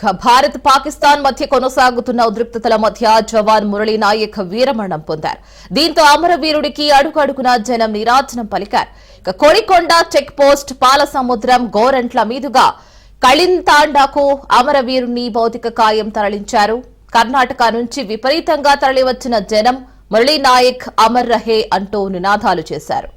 భారత్ పాకిస్తాన్ మధ్య కొనసాగుతున్న ఉద్రిక్తతల మధ్య జవాన్ మురళీ నాయక్ వీరమరణం పొందారు. దీంతో అమరవీరుడికి అడుగడుగున జనం నిరాజనం పలికారు. ఇక కోడికొండ చెక్ పోస్ట్ పాలసముద్రం గోరంట్ల మీదుగా కళింతాండాకు అమరవీరుని భౌతిక కాయం తరలించారు. కర్ణాటక నుంచి విపరీతంగా తరలివచ్చిన జనం మురళీ నాయక్ అమర్ రహే అంటూ నినాదాలు చేశారు.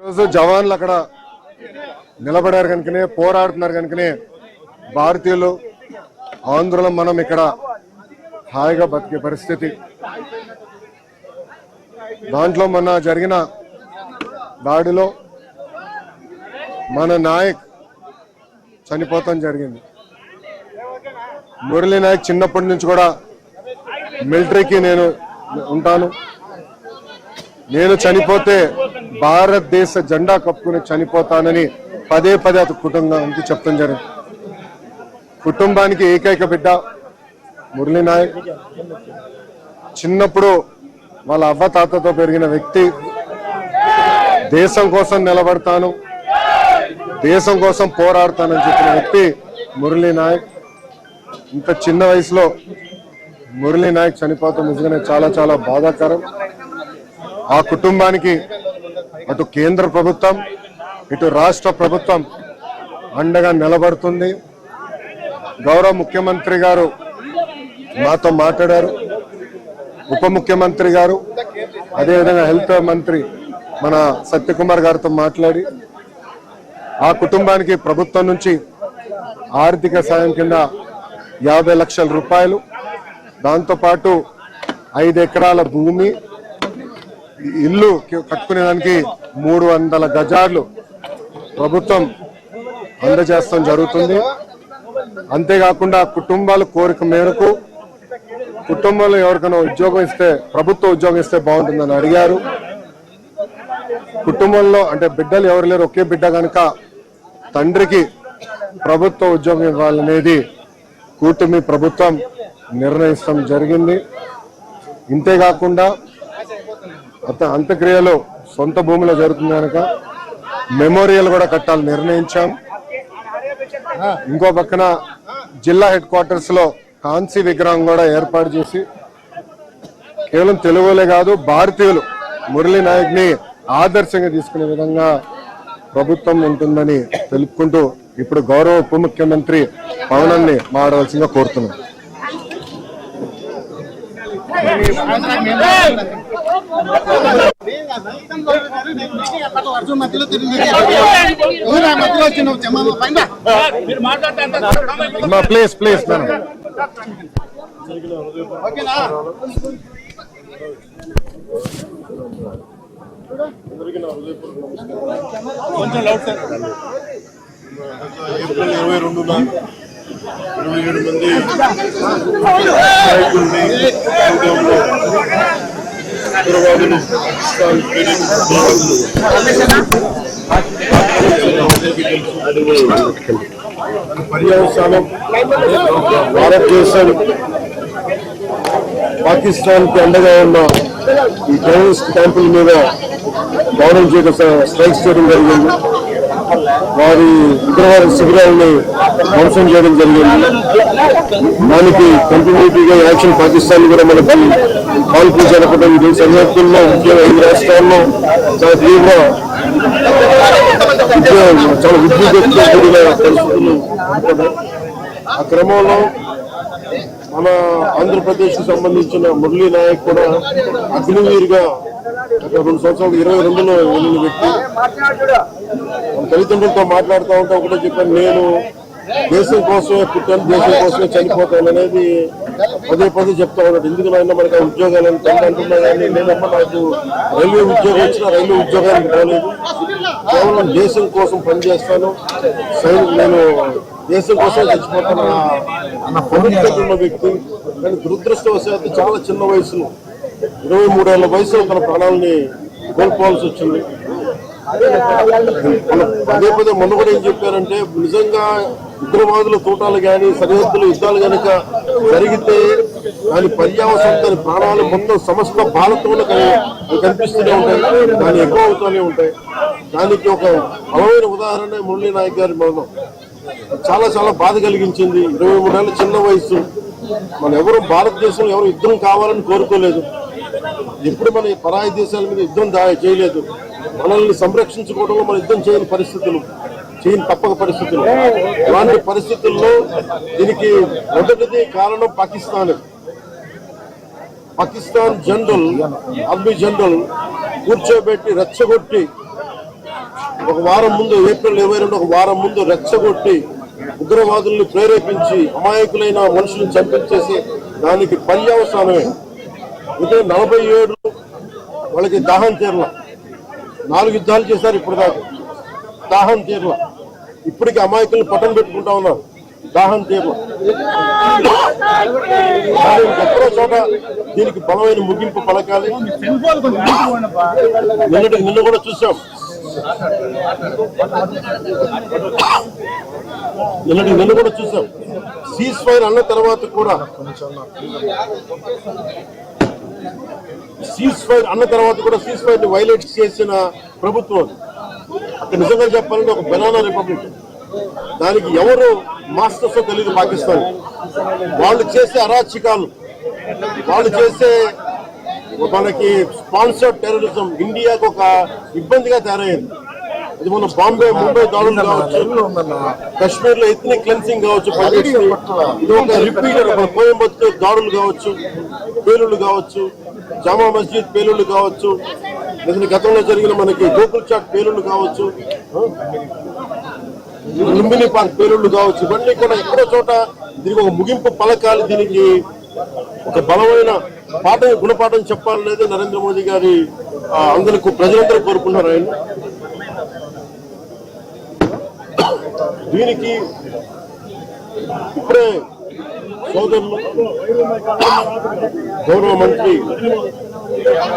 ఈరోజు జవాన్లు అక్కడ నిలబడారు కనుకనే పోరాడుతున్నారు కనుకనే భారతీయులు ఆంధ్రులం మనం ఇక్కడ హాయిగా బతికే పరిస్థితి. దాంట్లో మొన్న జరిగిన దాడిలో మన నాయక్ చనిపోతాం జరిగింది. మురళీ నాయక్ చిన్నప్పటి నుంచి కూడా మిలిటరీకి నేను ఉంటాను. నేను చనిపోతే భారతదేశ జెండా కప్పుకుని చనిపోతానని పదే పదే అతని కుటుంబానికి చెప్తాం జరిగింది. కుటుంబానికి ఏకైక బిడ్డ మురళీ నాయక్. చిన్నప్పుడు వాళ్ళ అవ్వ తాతతో పెరిగిన వ్యక్తి దేశం కోసం నిలబడతాను. దేశం కోసం పోరాడతానని చెప్పిన వ్యక్తి మురళీ నాయక్. ఇంత చిన్న వయసులో మురళీ నాయక్ చనిపోతాం నిజంగానే చాలా చాలా బాధాకరం. ఆ కుటుంబానికి అటు కేంద్ర ప్రభుత్వం ఇటు రాష్ట్ర ప్రభుత్వం అండగా నిలబడుతుంది. గౌరవ ముఖ్యమంత్రి గారు మాతో మాట్లాడారు. ఉప ముఖ్యమంత్రి గారు అదేవిధంగా హెల్త్ మంత్రి మన సత్యకుమార్ గారితో మాట్లాడి ఆ కుటుంబానికి ప్రభుత్వం నుంచి ఆర్థిక సాయం కింద యాభై లక్షల రూపాయలు దాంతోపాటు ఐదు ఎకరాల భూమి ఇల్లు కట్టుకునేదానికి మూడు వందల గజాలు ప్రభుత్వం అందజేస్తాం జరుగుతుంది. అంతేకాకుండా కుటుంబాల కోరిక మేరకు కుటుంబంలో ఎవరికైనా ఉద్యోగం ఇస్తే ప్రభుత్వ ఉద్యోగం ఇస్తే బాగుంటుందని అడిగారు. కుటుంబంలో అంటే బిడ్డలు ఎవరు లేరు ఒకే బిడ్డ కనుక తండ్రికి ప్రభుత్వ ఉద్యోగం ఇవ్వాలనేది కూటమి ప్రభుత్వం నిర్ణయిస్తాం జరిగింది. ఇంతేకాకుండా అత అంత్యక్రియలు సొంత భూమిలో జరుగుతుంది కనుక మెమోరియల్ కూడా కట్టాలని నిర్ణయించాం. ఇంకో పక్కన జిల్లా హెడ్ క్వార్టర్స్లో కాంసీ విగ్రహం కూడా ఏర్పాటు చేసి కేవలం తెలుగులే కాదు భారతీయులు మురళీ నాయక్ని ఆదర్శంగా తీసుకునే విధంగా ప్రభుత్వం ఉంటుందని తెలుపుకుంటూ ఇప్పుడు గౌరవ ఉప ముఖ్యమంత్రి పవనాన్ని మారవలసిందిగా కోరుతున్నాం. మధ్యలో తిరిగి మధ్యలో కొంచెం లౌడ్ సార్ ఏప్రిల్ ఇరవై రెండున ఇరవై ఏడు మంది నాయకుల్ని ఉగ్రవాదులు పాకిస్తాన్ పర్యవసానం భారతదేశం పాకిస్తాన్కి అండగా ఉన్న ఈ టెర్రరిస్ట్ క్యాంపుల మీద గౌరవం చేయడం స్ట్రైక్స్ చేయడం జరిగింది. వారి ఉగ్రవాద శిబిరాలని ధ్వంసం చేయడం జరిగింది. దానికి కంటిన్యూటీగా యాక్షన్ పాకిస్తాన్ కూడా మనకి పాల్పీ జరపడం ఇది సరిహద్దుల్లో ముఖ్యంగా ఐదు రాష్ట్రాల్లో చాలా తీవ్ర చాలా ఉద్యోగంతో కూడిన పరిస్థితులు ఆ క్రమంలో మన ఆంధ్రప్రదేశ్కు సంబంధించిన మురళీ నాయక్ కూడా అగ్నివీరుగా రెండు సంవత్సరాలు ఇరవై రెండులో వెళ్ళిన వ్యక్తి మన తల్లిదండ్రులతో మాట్లాడుతూ ఉంటే ఒకటే చెప్పాను నేను దేశం కోసమే పుట్టాను దేశం కోసమే చనిపోతాను అనేది పదే పదే చెప్తా ఉన్నాడు. ఎందుకు నాయన మనకి ఆ ఉద్యోగాలు అని తండ్రి అంటున్నా కానీ నేనమ్మ నాకు రైల్వే ఉద్యోగం వచ్చినా రైల్వే ఉద్యోగానికి పోలేదు కేవలం దేశం కోసం పనిచేస్తాను. సైన్ నేను దేశం కోసం చచ్చిపోతున్న అన్న ఉన్న వ్యక్తి కానీ దురదృష్టవశాత్తు చాలా చిన్న వయసులో ఇరవై మూడేళ్ళ వయసులో తన ప్రాణాలని కోల్పోవాల్సి వచ్చింది. మన పదే పదే మొన్న కూడా ఏం చెప్పారంటే నిజంగా ఉగ్రవాదుల తోటాలు కానీ సరిహద్దులు యుద్ధాలు కనుక జరిగితే దాని పర్యావసరం దాని ప్రాణాలు మొత్తం సమస్త భారతంలో కనిపిస్తూనే ఉంటాయి. దాని ఎక్కువ అవుతూనే ఉంటాయి. దానికి ఒక బలమైన ఉదాహరణ మురళీ నాయక్ గారి మరణం. చాలా చాలా బాధ కలిగించింది. ఇరవై మూడేళ్ళ చిన్న వయసు మన ఎవరు భారతదేశంలో ఎవరు యుద్ధం కావాలని కోరుకోలేదు. ఎప్పుడు మన పరాయి దేశాల మీద యుద్ధం దా- చేయలేదు. మనల్ని సంరక్షించుకోవడంలో మన యుద్ధం చేయని పరిస్థితులు చేయని తప్పక పరిస్థితులు. అలాంటి పరిస్థితుల్లో దీనికి మొదటిది కారణం Pakistan. Pakistan general army general కూర్చోబెట్టి రెచ్చగొట్టి ఒక వారం ముందు ఏప్రిల్ ఇరవై రెండు ఒక వారం ముందు రెచ్చగొట్టి ఉగ్రవాదుల్ని ప్రేరేపించి అమాయకులైన మనుషులను చంపించేసి దానికి పర్యవసానమే ఇదే నలభై ఏడు వాళ్ళకి దాహం తీరల. నాలుగు యుద్ధాలు చేశారు ఇప్పుడు దాకా దాహం తీరల. ఇప్పటికి అమాయకుల్ని పట్టం పెట్టుకుంటా ఉన్నారు. దాహం తీరల. ఎక్కడో చోట దీనికి బలమైన ముగింపు పలకాలి. నిన్నటి నిన్న కూడా చూసాం. నిన్నటి నిన్న కూడా చూసాం. సీజ్ ఫైర్ అన్న తర్వాత కూడా సీజ్ ఫైర్ అన్న తర్వాత కూడా సీజ్ ఫైర్ని వైలేట్ చేసిన ప్రభుత్వం. అక్కడ నిజంగా చెప్పాలంటే ఒక బెనానా రిపబ్లిక్ దానికి ఎవరు మాస్టర్స్ తెలియదు పాకిస్తాన్. వాళ్ళు చేసే అరాచకాలు వాళ్ళు చేసే మనకి స్పాన్సర్డ్ టెర్రరిజం ఇండియాకు ఒక ఇబ్బందిగా తయారైంది. ఇది మన బాంబే ముంబై దాడులు కావచ్చు కశ్మీర్లో ఎథనిక్ క్లెన్సింగ్ కావచ్చు ఇది ఒక రిపీటెడ్ ఒక కోయంబత్తూర్ దాడులు కావచ్చు పేలుళ్ళు కావచ్చు జామా మస్జిద్ పేలుళ్ళు కావచ్చు లేదా గతంలో జరిగిన మనకి గోకుల్ చాట్ పేలుళ్ళు కావచ్చు లుంబిని పార్క్ పేలుళ్ళు కావచ్చు ఇవన్నీ కూడా ఎక్కడో చోట దీనికి ఒక ముగింపు పలకాలి దీనికి ఒక బలమైన పాఠం గుణపాఠం చెప్పాలనేది నరేంద్ర మోదీ గారి ఆ, అందరికి ప్రజలందరూ కోరుకున్నారు ఆయన. దీనికి ఇప్పుడే సోదరులు గౌరవ మంత్రి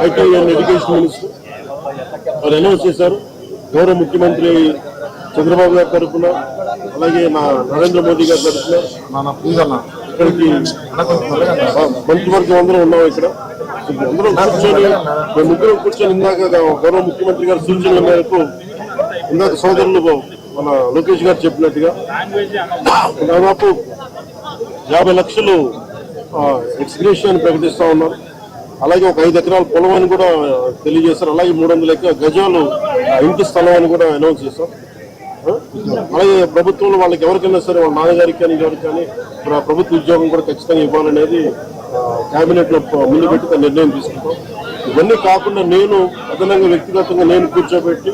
ఐటీ అండ్ ఎడ్యుకేషన్ మినిస్టర్ వారు అనౌన్స్ చేశారు. గౌరవ ముఖ్యమంత్రి చంద్రబాబు గారి తరఫున అలాగే నా నరేంద్ర మోదీ గారి తరఫున. ఇక్కడికి ఆ, మంత్రివర్గం అందరం ఉన్నాం ఇక్కడ అందరం కూర్చొని మేము ముగ్గురు కూర్చొని ఇందాక గౌరవ ముఖ్యమంత్రి గారి సూచనల మేరకు ఇందాక సోదరులు మన లోకేష్ గారు చెప్పినట్టుగా దాదాపు యాభై లక్షలు ఎక్స్గ్రేషన్ ప్రకటిస్తా ఉన్నారు అలాగే ఒక ఐదు ఎకరాల పొలం అని కూడా తెలియజేశారు. అలాగే మూడు వందల గజాలు ఆ, ఇంటి స్థలం అని కూడా అనౌన్స్ చేశాం. అలాగే ప్రభుత్వంలో వాళ్ళకి ఎవరికైనా సరే వాళ్ళ నాన్నగారికి కానీ ఎవరికి కానీ ప్రభుత్వ ఉద్యోగం కూడా ఖచ్చితంగా ఇవ్వాలనేది కేబినెట్లో ముందు పెట్టి నిర్ణయం తీసుకుంటాం. ఇవన్నీ కాకుండా నేను అదనంగా వ్యక్తిగతంగా నేను కూర్చోబెట్టి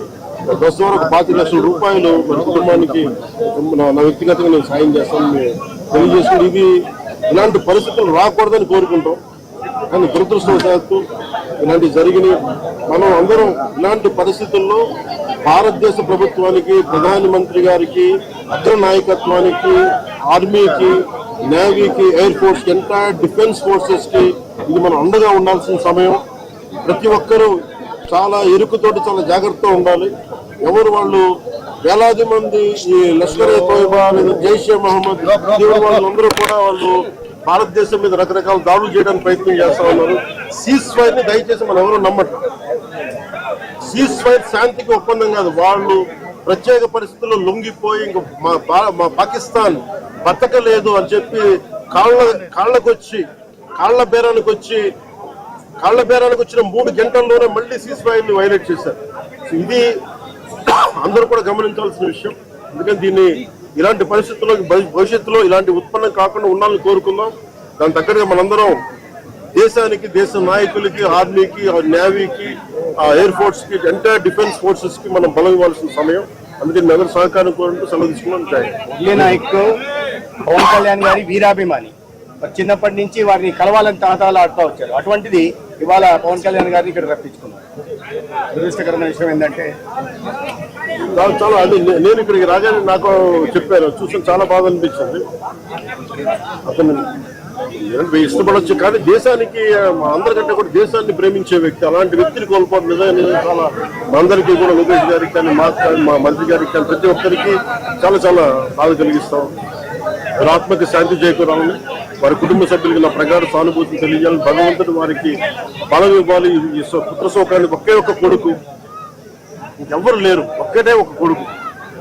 బస్సు వరకు పాతి లక్షల రూపాయలు మన కుటుంబానికి నా- నా వ్యక్తిగతంగా నేను సాయం చేస్తాను తెలియజేసుకుని ఇది ఇలాంటి పరిస్థితులు రాకూడదని కోరుకుంటాం. కానీ దురదృష్టవశాత్తు ఇలాంటివి జరిగినాయి. మనం అందరం ఇలాంటి పరిస్థితుల్లో భారతదేశ ప్రభుత్వానికి ప్రధానమంత్రి గారికి అగ్ర నాయకత్వానికి ఆర్మీకి నేవీకి ఎయిర్ ఫోర్స్ ఎంటైర్ డిఫెన్స్ ఫోర్సెస్కి ఇది మనం అండగా ఉండాల్సిన సమయం. ప్రతి ఒక్కరూ చాలా ఎరుకుతోటి చాలా జాగ్రత్తగా ఉండాలి. ఎవరు వాళ్ళు వేలాది మంది ఈ లష్కర్ ఏ తోయబా లేదా జైషే మహమ్మద్ వాళ్ళందరూ కూడా వాళ్ళు భారతదేశం మీద రకరకాల దాడులు చేయడానికి ప్రయత్నం చేస్తా ఉన్నారు. సీజ్ ఫైర్ని దయచేసి మనం ఎవరు నమ్మటం సీజ్ ఫైర్ శాంతికి ఒప్పందం కాదు. వాళ్ళు ప్రత్యేక పరిస్థితుల్లో లొంగిపోయి ఇంక మా మా పాకిస్తాన్ బతకలేదు అని చెప్పి కాళ్ళ కాళ్ళకొచ్చి కాళ్ళ బేరానికి వచ్చి కాళ్ళ బేరానికి వచ్చిన మూడు గంటల్లోనే మళ్ళీ సీజ్ ఫైర్ని వైలేట్ చేశారు. ఇది అందరూ కూడా గమనించాల్సిన విషయం. ఎందుకంటే దీన్ని ఇలాంటి పరిస్థితుల్లో భవి- భవిష్యత్తులో ఇలాంటి ఉత్పన్నం కాకుండా ఉండాలని కోరుకుందాం. దాని తగ్గట్టుగా మనందరం దేశానికి దేశ నాయకులకి ఆర్మీకి నేవీకి ఎయిర్ ఫోర్స్కి ఎంటైర్ డిఫెన్స్ ఫోర్సెస్కి మనం బలం ఇవ్వాల్సిన సమయం. అందుకే అందరూ సహకారం కోరుకుంటూ సెలవు తీసుకున్నాం. మురళీ నాయక్ పవన్ కళ్యాణ్ గారి వీరాభిమాని. చిన్నప్పటి నుంచి వారిని కలవాలని తాతాలు ఆడుతూ వచ్చారు. అటువంటిది ఇవాళ పవన్ కళ్యాణ్ గారిని ఇక్కడ రప్పించుకున్నారు. దురదృష్టకరమైన విషయం ఏంటంటే చాలా చాలా అది నేను ఇక్కడికి రాగానే నాకు చెప్పారు. చూసి చాలా బాధ అనిపించింది. అతను ఇష్టపడవచ్చు ఇష్టపడొచ్చు కానీ దేశానికి మా అందరికంటే కూడా దేశాన్ని ప్రేమించే వ్యక్తి అలాంటి వ్యక్తిని కోల్పోవడం నిజంగా చాలా మా అందరికీ కూడా లోకేష్ గారికి కానీ మా మా మంత్రి గారికి కానీ ప్రతి ఒక్కరికి చాలా చాలా బాధ కలిగిస్తాం. వారి ఆత్మకి శాంతి చేకూరాలని వారి కుటుంబ సభ్యులకి నా ప్రగాఢ సానుభూతిని తెలియజేయాలని భగవంతుడు వారికి బలం ఇవ్వాలి. పుత్ర శోకాన్ని ఒకే ఒక్క కొడుకు. ఇంకెవ్వరు లేరు ఒక్కటే ఒక కొడుకు.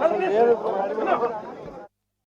పంపించు